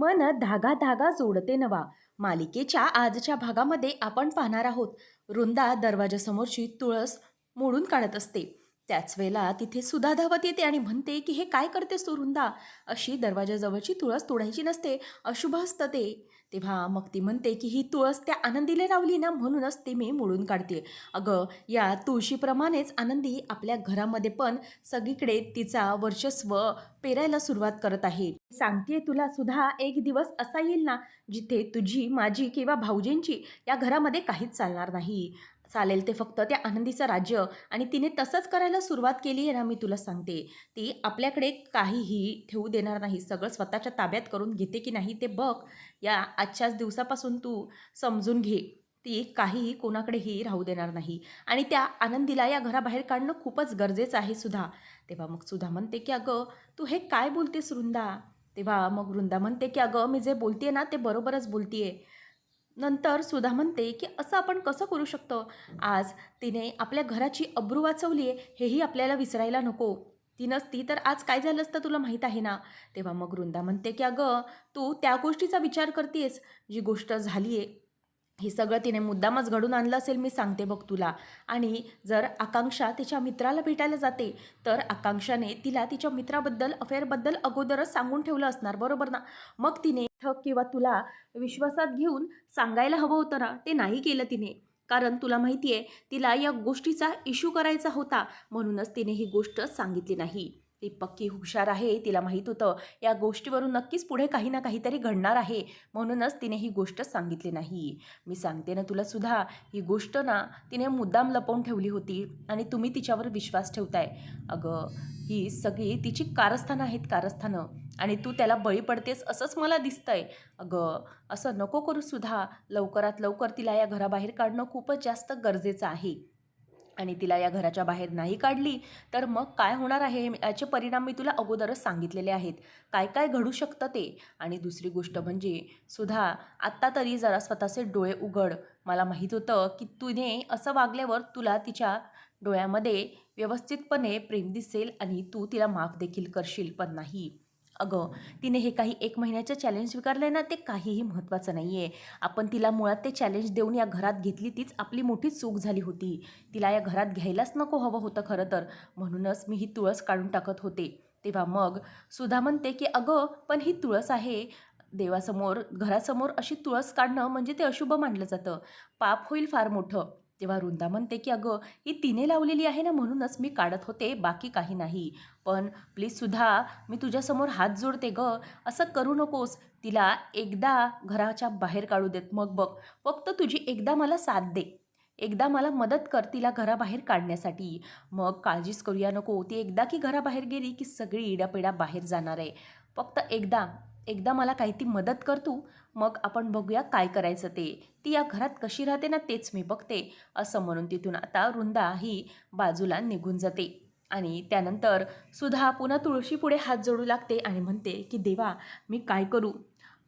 मन धागा धागा जोडते नवा. मालिकेच्या आजच्या भागामध्ये आपण पाहणार आहोत. वृंदा दरवाजासमोरची तुळस मोडून काढत असते. त्याच वेळेला तिथे सुधा धावत येते आणि म्हणते की हे काय करतेस तू वृंदा अशी दरवाजाजवळची तुळस तोडायची नसते. अशुभ असतं ते. तेव्हा मग ती म्हणते की ही तुळस त्या आनंदीला लावली ना म्हणूनच ती मी मोडून काढते. अगं या तुळशीप्रमाणेच आनंदी आपल्या घरामध्ये पण सगळीकडे तिचा वर्चस्व पेरायला सुरुवात करत आहे. सांगते तुला सुद्धा एक दिवस असा येईल ना जिथे तुझी माझी किंवा भाऊजींची या घरामध्ये काहीच चालणार नाही. चालेल ते फक्त त्या आनंदीचं राज्य. आणि तिने तसंच करायला सुरुवात केली आहे ना मी तुला सांगते. ती आपल्याकडे काहीही ठेवू देणार नाही. सगळं स्वतःच्या ताब्यात करून घेते की नाही ते बघ. या आजच्याच दिवसापासून तू समजून घे. ती काहीही कोणाकडेही राहू देणार नाही. आणि त्या आनंदीला या घराबाहेर काढणं खूपच गरजेचं आहे सुद्धा तेव्हा मग सुधा म्हणते की अगं तू हे काय बोलतेस वृंदा? तेव्हा मग वृंदा म्हणते की अगं मी जे बोलते ना ते बरोबरच बोलते आहे नंतर सुधा म्हणते की असं आपण कसं करू शकतो? आज तिने आपल्या घराची अब्रू वाचवली आहे हेही आपल्याला विसरायला नको. ती नसती तर आज काय झालं असतं तुला माहीत आहे ना? तेव्हा मग वृंदा म्हणते की अगं तू त्या गोष्टीचा विचार करतेस जी गोष्ट झाली आहे हे सगळं तिने मुद्दामच घडून आणलं असेल मी सांगते बघ तुला. आणि जर आकांक्षा तिच्या मित्राला भेटायला जाते तर आकांक्षाने तिला तिच्या मित्राबद्दल अफेअरबद्दल अगोदरच सांगून ठेवलं असणार बरोबर ना? मग तिने ठक किंवा तुला विश्वासात घेऊन सांगायला हवं होतं ना ते नाही केलं तिने. कारण तुला माहिती आहे तिला या गोष्टीचा इश्यू करायचा होता म्हणूनच तिने ही गोष्ट सांगितली नाही. ती पक्की हुशार आहे तिला माहीत होतं. या गोष्टीवरून नक्कीच पुढे काही ना काहीतरी घडणार आहे. म्हणूनच तिने ही गोष्ट सांगितली नाही. मी सांगते ना तुला सुद्धा ही गोष्ट ना तिने मुद्दाम लपवून ठेवली होती आणि तुम्ही तिच्यावर विश्वास ठेवताय. अगं ही सगळी तिची कारस्थानं आहेत कारस्थानं आणि तू त्याला बळी पडतेस असंच मला दिसतंय. अगं असं नको करू सुद्धा लवकरात लवकर तिला या घराबाहेर काढणं खूपच जास्त गरजेचं आहे. आणि तिला या घराच्या बाहेर नाही काढली तर मग काय होणार आहे याचे परिणाम मी तुला अगोदरच सांगितलेले आहेत. काय काय घडू शकतं ते? आणि दुसरी गोष्ट म्हणजे सुद्धा आत्ता तरी जरा स्वतःचे डोळे उघड. मला माहीत होतं की तुने असं वागल्यावर तुला तिच्या डोळ्यामध्ये व्यवस्थितपणे प्रेम दिसेल आणि तू तिला माफ देखील करशील पण नाही. अगं तिने हे काही एक महिन्याचे चॅलेंज स्वीकारलं आहे ना ते काहीही महत्त्वाचं नाही आहे आपण तिला मुळात ते चॅलेंज देऊन या घरात घेतली तीच आपली मोठी चूक झाली होती. तिला या घरात घ्यायलाच नको हवं होतं खरं तर. म्हणूनच मी ही तुळस काढून टाकत होते. तेव्हा मग सुधा म्हणते की अगं पण ही तुळस आहे. देवासमोर घरासमोर अशी तुळस काढणं म्हणजे ते अशुभ मानलं जातं. पाप होईल फार मोठं. तेव्हा वृंदा म्हणते की अगं ही तिने लावलेली आहे ना म्हणूनच मी काढत होते बाकी काही नाही. पण प्लीज सुद्धा मी तुझ्यासमोर हात जोडते ग. असं करू नकोस. तिला एकदा घराच्या बाहेर काढू देत. मग बघ फक्त तुझी एकदा मला साथ दे. एकदा मला मदत कर तिला घराबाहेर काढण्यासाठी. मग काळजीच करूया नको. ती एकदा की घराबाहेर गेली की सगळी इडापिडा बाहेर जाणार आहे. फक्त एकदा एकदा मला काही ती मदत कर तू. मग आपण बघूया काय करायचं ते. ती या घरात कशी राहते ना तेच मी बघते. असं म्हणून तिथून आता रुंदा ही बाजूला निघून जाते. आणि त्यानंतर सुधा पुन्हा तुळशीपुढे हात जोडू लागते आणि म्हणते की देवा मी काय करू?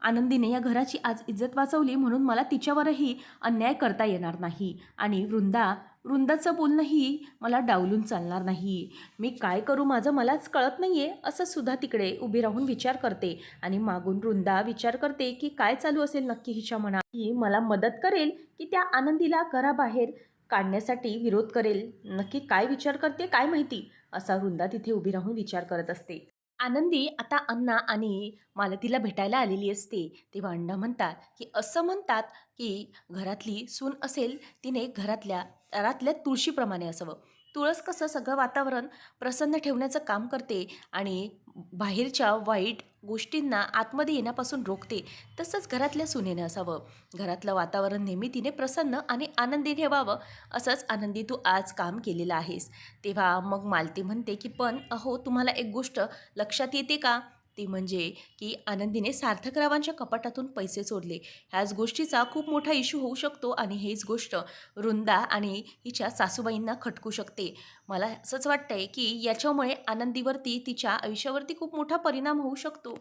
आनंदीने या घराची आज इज्जत वाचवली म्हणून मला तिच्यावरही अन्याय करता येणार नाही आणि वृंदा वृंदाचं बोलणंही मला डावलून चालणार नाही. मी काय करू माझं मलाच कळत नाही आहे असं सुद्धा तिकडे उभी राहून विचार करते आणि मागून वृंदा विचार करते की काय चालू असेल नक्की हिच्या मनात? की मला मदत करेल की त्या आनंदीला घराबाहेर काढण्यासाठी विरोध करेल. नक्की काय विचार करते काय माहिती? असा वृंदा तिथे उभी राहून विचार करत असते. आनंदी आता अण्णा आणि मालतीला भेटायला आलेली असते. तेव्हा अण्णा म्हणतात की असं म्हणतात की घरातली सून असेल तिने घरातल्या घरातल्या तुळशीप्रमाणे असावं. तुळस कसं सगळं वातावरण प्रसन्न ठेवण्याचं काम करते आणि बाहेरच्या वाईट गोष्टींना आतमध्ये येण्यापासून रोखते तसंच घरातल्या सुनेनं असावं. घरातलं वातावरण नेहमी तिने प्रसन्न आणि आनंदी ठेवावं असंच आनंदी तू आज काम केलेलं आहेस. तेव्हा मग मालती म्हणते की पण अहो तुम्हाला एक गोष्ट लक्षात येते का? ती म्हणजे की आनंदीने सार्थकरावांच्या कपाटातून पैसे चोरले ह्याच गोष्टीचा खूप मोठा इश्यू होऊ शकतो आणि हीच गोष्ट वृंदा आणि हिच्या सासूबाईंना खटकू शकते. मला असंच वाटतंय की याच्यामुळे आनंदीवरती तिच्या आयुष्यावरती खूप मोठा परिणाम होऊ शकतो.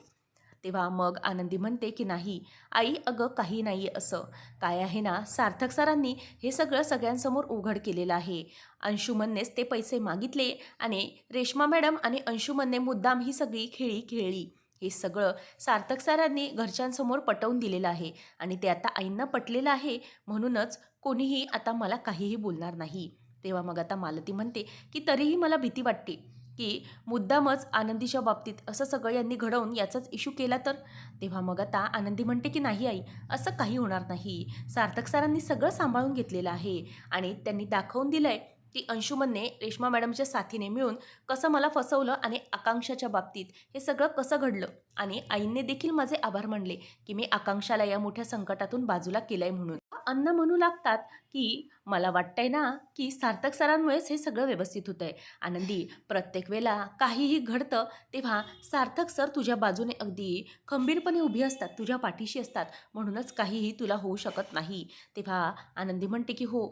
तेव्हा मग आनंदी म्हणते की नाही आई अगं काही नाही असं. काय आहे ना सार्थक सरांनी हे सगळं सगळ्यांसमोर उघड केलेलं आहे. अंशुमननेच ते पैसे मागितले आणि रेश्मा मॅडम आणि अंशुमनने मुद्दाम ही सगळी खेळी खेळली. हे सगळं सार्थक सरांनी घरच्यांसमोर पटवून दिलेलं आहे आणि ते आता आईंना पटलेलं आहे म्हणूनच कोणीही आता मला काहीही बोलणार नाही. तेव्हा मग आता मालती म्हणते की तरीही मला भीती वाटते. की मुद्दामच आनंदीच्या बाबतीत असं सगळं यांनी घडवून याचाच इशू केला तर? तेव्हा मग आता आनंदी म्हणते की नाही आई असं काही होणार नाही. सार्थक सरांनी सगळं सांभाळून घेतलेलं आहे आणि त्यांनी दाखवून दिलं आहे की अंशुमनने रेश्मा मॅडमच्या साथीने मिळून कसं मला फसवलं आणि आकांक्षाच्या बाबतीत हे सगळं कसं घडलं? आणि आईंने देखील माझे आभार मानले की मी आकांक्षाला या मोठ्या संकटातून बाजूला केलंय म्हणून. अन्न म्हणू लागतात की मला वाटतंय ना की सार्थक सरांमुळेच हे सगळं व्यवस्थित होतं आहे आनंदी प्रत्येक वेळेला काहीही घडतं तेव्हा सार्थक सर तुझ्या बाजूने अगदी खंबीरपणे उभी असतात तुझ्या पाठीशी असतात. म्हणूनच काहीही तुला होऊ शकत नाही. तेव्हा आनंदी म्हणते की हो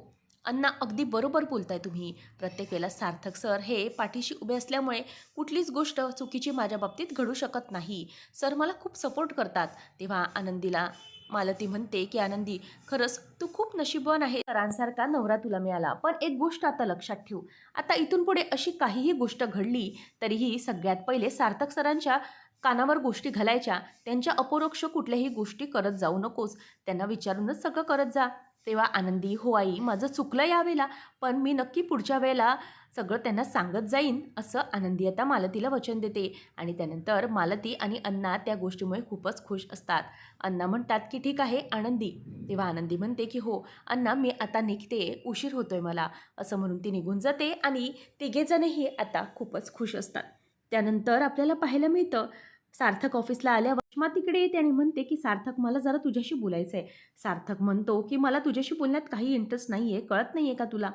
अण्णा अगदी बरोबर बोलताय तुम्ही. प्रत्येक वेळेला सार्थक सर हे पाठीशी उभे असल्यामुळे कुठलीच गोष्ट चुकीची माझ्या बाबतीत घडू शकत नाही. सर मला खूप सपोर्ट करतात. तेव्हा आनंदीला मालती म्हणते की आनंदी खरंच तू खूप नशीबवान आहे. सरांसारखा नवरा तुला मिळाला. पण एक गोष्ट आता लक्षात ठेव. आता इथून पुढे अशी काहीही गोष्ट घडली तरीही सगळ्यात पहिले सार्थक सरांच्या कानावर गोष्टी घालायच्या. त्यांच्या अपरोक्ष कुठल्याही गोष्टी करत जाऊ नकोस. त्यांना विचारूनच सगळं करत जा. तेव्हा आनंदी हो आई माझं चुकलं यावेळेला पण मी नक्की पुढच्या वेळेला सगळं त्यांना सांगत जाईन असं आनंदी आता मालतीला वचन देते. आणि त्यानंतर मालती आणि अण्णा त्या गोष्टीमुळे खूपच खुश असतात. अण्णा म्हणतात की ठीक आहे आनंदी. तेव्हा आनंदी म्हणते की हो अण्णा मी आता निघते. उशीर होतोय मला. असं म्हणून ती निघून जाते आणि तिघेजणही आता खूपच खुश असतात. त्यानंतर आपल्याला पाहायला मिळतं सार्थक ऑफिसला आल्यावर रेश्मा तिकडे येते आणि म्हणते की सार्थक मला जरा तुझ्याशी बोलायचं आहे सार्थक म्हणतो की मला तुझ्याशी बोलण्यात काही इंटरेस्ट नाही आहे कळत नाही आहे का तुला?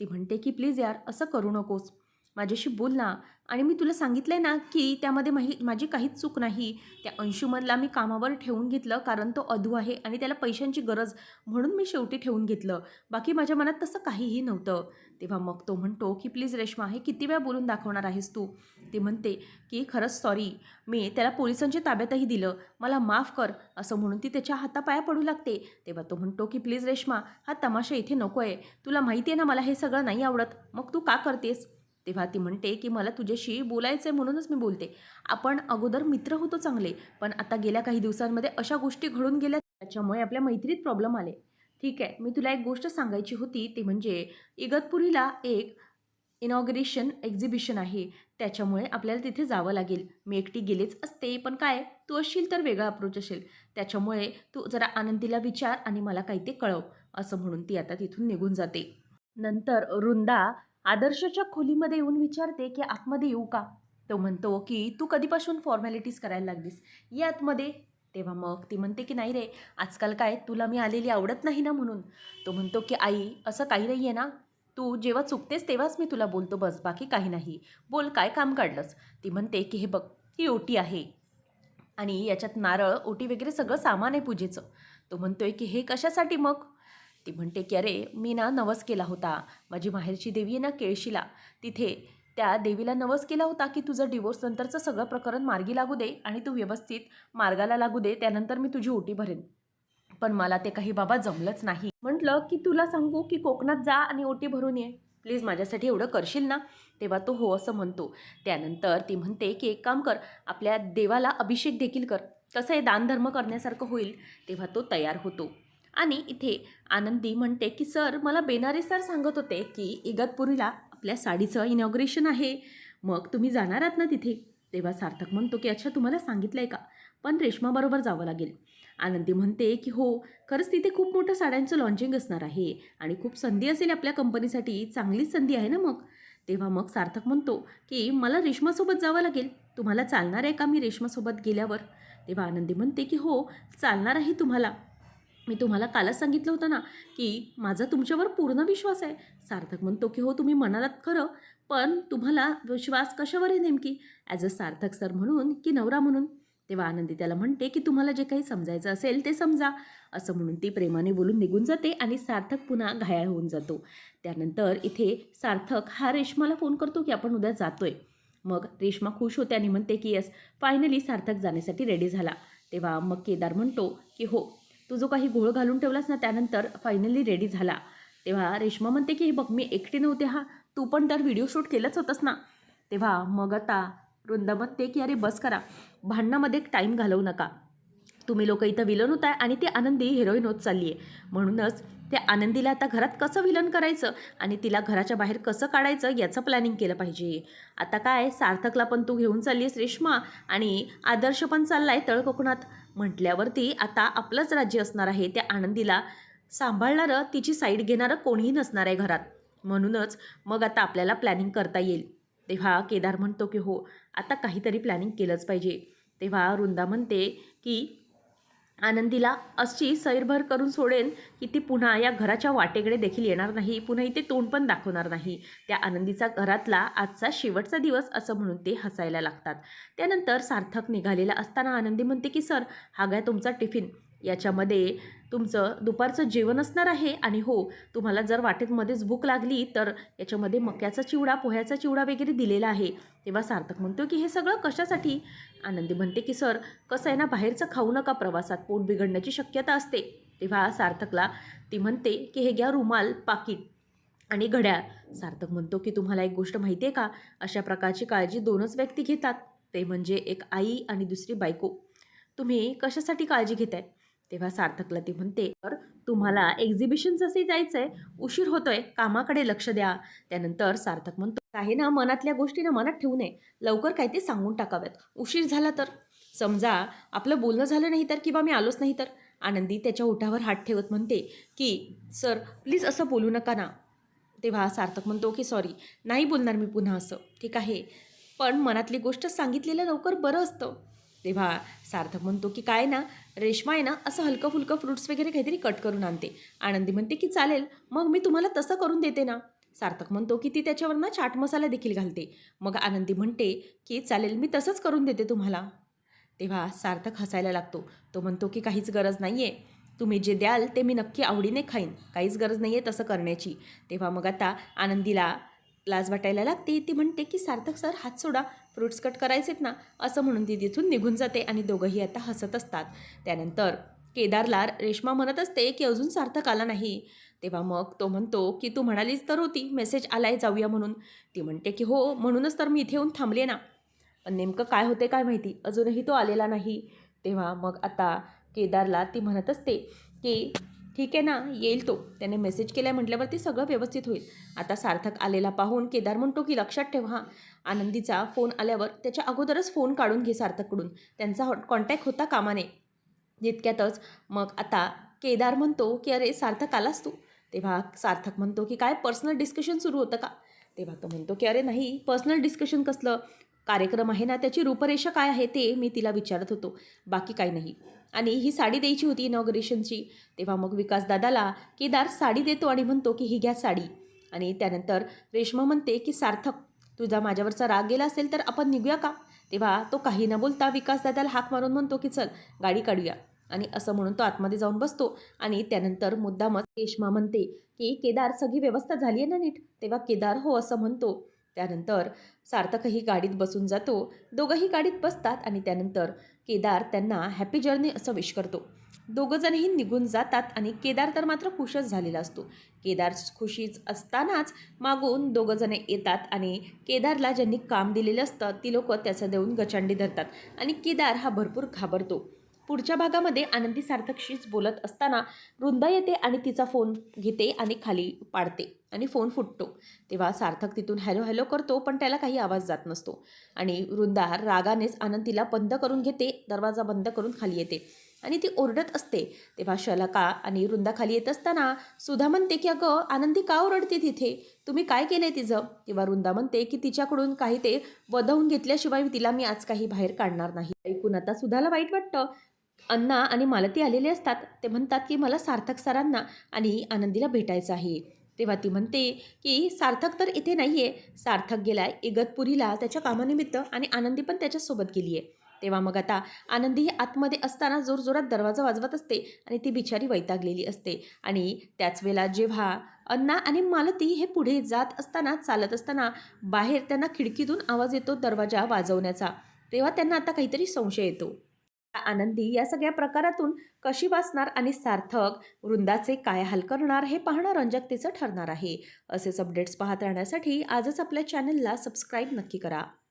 ती म्हणते की प्लीज यार असं करू नकोस. माझ्याशी बोल ना. आणि मी तुला सांगितलं आहे ना की त्यामध्ये माही माझी काहीच चूक नाही. त्या अंशुमनला मी कामावर ठेवून घेतलं कारण तो अधू आहे आणि त्याला पैशांची गरज म्हणून मी शेवटी ठेवून घेतलं. बाकी माझ्या मनात तसं काहीही नव्हतं. तेव्हा मग तो म्हणतो की प्लीज रेश्मा हे किती वेळा बोलून दाखवणार आहेस तू? ते म्हणते की खरंच सॉरी मी त्याला पोलिसांच्या ताब्यातही दिलं. मला माफ कर. असं म्हणून ती त्याच्या हातापाया पडू लागते. तेव्हा तो म्हणतो की प्लीज रेश्मा हा तमाशा इथे नको आहे तुला माहिती आहे ना मला हे सगळं नाही आवडत. मग तू का करतेस? तेव्हा ती म्हणते की मला तुझ्याशी बोलायचं आहे म्हणूनच मी बोलते. आपण अगोदर मित्र होतो चांगले पण आता गेल्या काही दिवसांमध्ये अशा गोष्टी घडून गेल्या त्याच्यामुळे आपल्या मैत्रीत प्रॉब्लेम आले. ठीक आहे मी तुला एक गोष्ट सांगायची होती ती म्हणजे इगतपुरीला एक इनॉग्रेशन एक्झिबिशन आहे त्याच्यामुळे आपल्याला तिथे जावं लागेल. मी एकटी गेलेच असते पण काय तू असशील तर वेगळा अप्रोच असेल. त्याच्यामुळे तू जरा आनंदीला विचार आणि मला काही ते कळव असं म्हणून ती आता तिथून निघून जाते. नंतर वृंदा आदर्शच्या खोलीमध्ये येऊन विचारते की आतमध्ये येऊ का? तो म्हणतो की तू कधीपासून फॉर्मॅलिटीज करायला लागलीस? ये आतमध्ये. तेव्हा मग ती म्हणते की नाही रे आजकाल काय? तुला मी आलेली आवडत नाही ना म्हणून. तो म्हणतो की आई असं काही नाही आहे ना. तू जेव्हा चुकतेस तेव्हाच मी तुला बोलतो बस बाकी काही नाही. बोल काय काम काढलंस? ती म्हणते की हे बघ ही ओटी आहे. आणि याच्यात नारळ ओटी वगैरे सगळं सामान आहे पूजेचं. तो म्हणतोय की हे कशासाठी मग? ती म्हणते की अरे मी ना नवस केला होता. माझी माहेरची देवी आहे ना केळशीला. तिथे त्या देवीला नवस केला होता की तुझं डिवोर्स नंतरचं सगळं प्रकरण मार्गी लागू दे आणि तू व्यवस्थित मार्गाला लागू दे. त्यानंतर मी तुझी ओटी भरेन. पण मला ते काही बाबा जमलंच नाही. म्हटलं की तुला सांगू की कोकणात जा आणि ओटी भरून ये. प्लीज माझ्यासाठी एवढं करशील ना? तेव्हा तो हो असं म्हणतो. त्यानंतर ती म्हणते की एक काम कर. आपल्या देवाला अभिषेक देखील कर. कसं आहे दानधर्म करण्यासारखं होईल. तेव्हा तो तयार होतो. आणि इथे आनंदी म्हणते की सर मला बेनारे सर सांगत होते की इगतपुरीला आपल्या साडीचं इनॉग्रेशन आहे. मग तुम्ही जाणार आहात ना तिथे? तेव्हा सार्थक म्हणतो की अच्छा तुम्हाला सांगितलं आहे का? पण रेश्माबरोबर जावं लागेल. आनंदी म्हणते की हो खरंच तिथे खूप मोठं साड्यांचं लॉन्चिंग असणार आहे आणि खूप संधी असेल आपल्या कंपनीसाठी चांगलीच संधी आहे ना मग? तेव्हा मग सार्थक म्हणतो की मला रेश्मासोबत जावं लागेल. तुम्हाला चालणार आहे का मी रेश्मासोबत गेल्यावर? तेव्हा आनंदी म्हणते की हो चालणार आहे तुम्हाला. मी तुम्हाला कालच सांगितलं होतं ना की माझा तुमच्यावर पूर्ण विश्वास आहे. सार्थक म्हणतो की हो तुम्ही म्हणालात खरं पण तुम्हाला विश्वास कशावर आहे नेमकी? ॲज अ सार्थक सर म्हणून की नवरा म्हणून? तेव्हा आनंदी त्याला म्हणते की तुम्हाला जे काही समजायचं असेल ते समजा. असं म्हणून ती प्रेमाने बोलून निघून जाते आणि सार्थक पुन्हा घायाळ होऊन जातो. त्यानंतर इथे सार्थक हा रेश्माला फोन करतो की आपण उद्या जातोय. मग रेश्मा खुश होते आणि म्हणते की यस फायनली सार्थक जाण्यासाठी रेडी झाला. तेव्हा मग केदार म्हणतो की हो तू जो काही घोळ घालून ठेवलास ना त्यानंतर फायनली रेडी झाला. तेव्हा रेश्मा म्हणते की हे बघ मी एकटी नव्हते हा. तू पण तर व्हिडिओ शूट केलंच होतंस ना. तेव्हा मग आता वृंदा म्हणते की अरे बस करा. भांडणामध्ये टाईम घालवू नका. तुम्ही लोक इथं विलन होत आहे आणि ती आनंदी हिरोईन होत चालली आहे म्हणूनच त्या आनंदीला आता घरात कसं विलन करायचं आणि तिला घराच्या बाहेर कसं काढायचं याचं प्लॅनिंग केलं पाहिजे. आता काय सार्थकला पण तू घेऊन चालली आहेस रेश्मा. आणि आदर्श पण चालला आहे तळकोकणात म्हटल्यावरती आता आपलंच राज्य असणार आहे त्या आनंदीला सांभाळणारं तिची साईड घेणारं कोणीही नसणार आहे घरात. म्हणूनच मग आता आपल्याला प्लॅनिंग करता येईल. तेव्हा केदार म्हणतो की हो आता काहीतरी प्लॅनिंग केलंच पाहिजे. तेव्हा वृंदा म्हणते की आनंदीला अशी सैरभर करून सोडेन की ती पुन्हा या घराच्या वाटेकडे देखील येणार नाही. पुन्हा इथे तोंड पण दाखवणार नाही. त्या आनंदीचा घरातला आजचा शेवटचा दिवस असं म्हणून ते हसायला लागतात. त्यानंतर सार्थक निघालेला असताना आनंदी म्हणते की सर हा काय तुमचा टिफिन. याच्यामध्ये तुमचं दुपारचं जेवण असणार आहे आणि हो तुम्हाला जर वाटेतमध्येच भूक लागली तर याच्यामध्ये मक्याचा चिवडा पोह्याचा चिवडा वगैरे दिलेला आहे. तेव्हा सार्थक म्हणतो की हे सगळं कशासाठी? आनंदी म्हणते की सर कसं आहे ना बाहेरचं खाऊ नका प्रवासात पोट बिघडण्याची शक्यता असते. तेव्हा सार्थकला ती म्हणते की हे घ्या रुमाल पाकिट आणि घड्याळ. सार्थक म्हणतो की तुम्हाला एक गोष्ट माहिती आहे का? अशा प्रकारची काळजी दोनच व्यक्ती घेतात. ते म्हणजे एक आई आणि दुसरी बायको. तुम्ही कशासाठी काळजी घेताय? तेव्हा सार्थकला ती म्हणते तर तुम्हाला एक्झिबिशनसाठी जायचं आहे उशीर होतोय. कामाकडे लक्ष द्या. त्यानंतर सार्थक म्हणतो आहे ना मनातल्या गोष्टींना मनात ठेवू नये. लवकर काय ते सांगून टाकाव्यात. उशीर झाला तर. समजा आपलं बोलणं झालं नाही तर किंवा मी आलोच नाही तर. आनंदी त्याच्या ओठावर हात ठेवत म्हणते की सर प्लीज असं बोलू नका ना. तेव्हा सार्थक म्हणतो की सॉरी. नाही बोलणार मी पुन्हा असं. ठीक आहे. पण मनातली गोष्ट सांगितलेलं लवकर बरं असतं. तेव्हा सार्थक म्हणतो की काय ना रेश्मा आहे ना असं हलकं फुलकं फ्रुट्स वगैरे काहीतरी कट करून आणते. आनंदी म्हणते की चालेल मग मी तुम्हाला तसं करून देते ना. सार्थक म्हणतो की ती त्याच्यावर ना चाट मसाला देखील घालते. मग आनंदी म्हणते की चालेल मी तसंच करून देते तुम्हाला. तेव्हा सार्थक हसायला लागतो. तो म्हणतो की काहीच गरज नाही आहे तुम्ही जे द्याल ते मी नक्की आवडीने खाईन. काहीच गरज नाही आहे तसं करण्याची. तेव्हा मग आता आनंदीला लाज वाटायला लागते. ती म्हणते की सार्थक सर हात सोडा. फ्रुट्स कट करायचेत ना असं म्हणून ती तिथून निघून जाते आणि दोघंही आता हसत असतात. त्यानंतर केदारला रेश्मा म्हणत असते की अजून सार्थक आला नाही. तेव्हा मग तो म्हणतो की तू म्हणालीच तर होती मेसेज आलाय जाऊया म्हणून. ती म्हणते की हो म्हणूनच तर मी इथे येऊन थांबले ना. पण नेमकं काय होते काय माहिती? अजूनही तो आलेला नाही. तेव्हा मग आता केदारला ती म्हणत असते की ठीक आहे ना? येईल तो. त्याने मेसेज केला म्हटल्यावरती सगळं व्यवस्थित होईल. आता सार्थक आलेला पाहून केदार म्हणतो की लक्षात ठेव हां आनंदीचा फोन आल्यावर त्याच्या अगोदरच फोन काढून घे सार्थककडून. त्यांचा कॉन्टॅक्ट होता कामाने. जितक्यातच मग आता केदार म्हणतो की अरे सार्थक आलास तू? तेव्हा सार्थक म्हणतो की काय पर्सनल डिस्कशन सुरू होतं का? तेव्हा तो म्हणतो की अरे नाही पर्सनल डिस्कशन कसलं? कार्यक्रम आहे ना त्याची रूपरेषा काय आहे ते मी तिला विचारत होतो. बाकी काही नाही. आणि ही साडी द्यायची होती इनॉग्रेशनची तेव्हा मग विकास दादाला केदार साडी देतो आणि म्हणतो की ही घ्या साडी. आणि त्यानंतर रेश्मा म्हणते की सार्थक तुझा माझ्यावरचा राग गेला असेल तर आपण निघूया का? तेव्हा तो काही न बोलता विकास दादाला हाक मारून म्हणतो की चल गाडी काढूया. आणि असं म्हणून तो आतमध्ये जाऊन बसतो. आणि त्यानंतर मुद्दामच रेश्मा म्हणते की केदार सगळी व्यवस्था झाली आहे ना नीट? तेव्हा केदार हो असं म्हणतो. त्यानंतर सार्थकही गाडीत बसून जातो. दोघंही गाडीत बसतात आणि त्यानंतर केदार त्यांना हॅपी जर्नी असं विश करतो. दोघंजणही निघून जातात आणि केदार तर मात्र खुशच झालेला असतो. केदार खुशीच असतानाच मागून दोघंजणे येतात आणि केदारला ज्यांनी काम दिलेलं असतं ती लोक त्याचं देऊन गचांडी धरतात आणि केदार हा भरपूर घाबरतो. पुढच्या भागामध्ये आनंदी सार्थकशीच बोलत असताना वृंदा येते आणि तिचा फोन घेते आणि खाली पाडते. आणि फोन फुटतो. तेव्हा सार्थक तिथून हॅलो हॅलो करतो पण त्याला काही आवाज जात नसतो. आणि वृंदा रागानेच आनंदीला बंद करून घेते दरवाजा बंद करून खाली येते. आणि ती ओरडत असते. तेव्हा शलका आणि वृंदा खाली येत असताना सुधा म्हणते की अगं आनंदी का ओरडते तिथे? तुम्ही काय केलं आहे तिचं? तेव्हा वृंदा म्हणते की तिच्याकडून काही ते वधवून घेतल्याशिवाय तिला मी आज काही बाहेर काढणार नाही. ऐकून आता सुधाला वाईट वाटतं. अण्णा आणि मालती आलेले असतात. ते म्हणतात की मला सार्थक सरांना आणि आनंदीला भेटायचं आहे. तेव्हा ती म्हणते की सार्थक तर इथे नाही आहे सार्थक गेलाय इगतपुरीला त्याच्या कामानिमित्त आणि आनंदी पण त्याच्यासोबत गेली आहे तेव्हा मग आता आनंदी ही आतमध्ये असताना जोरजोरात दरवाजा वाजवत असते आणि ती बिचारी वैतागलेली असते. आणि त्याच वेळेला जेव्हा अण्णा आणि मालती हे पुढे जात असताना चालत असताना बाहेर त्यांना खिडकीतून आवाज येतो दरवाजा वाजवण्याचा. तेव्हा त्यांना आता काहीतरी संशय येतो. आनंदी या सगळ्या प्रकारातून कशी वाचणार आणि सार्थक वृंदाचे काय हाल करणार हे पाहणं रंजकतेचं ठरणार आहे. असेच अपडेट्स पाहत राहण्यासाठी आजच आपल्या चॅनलला सबस्क्राईब नक्की करा.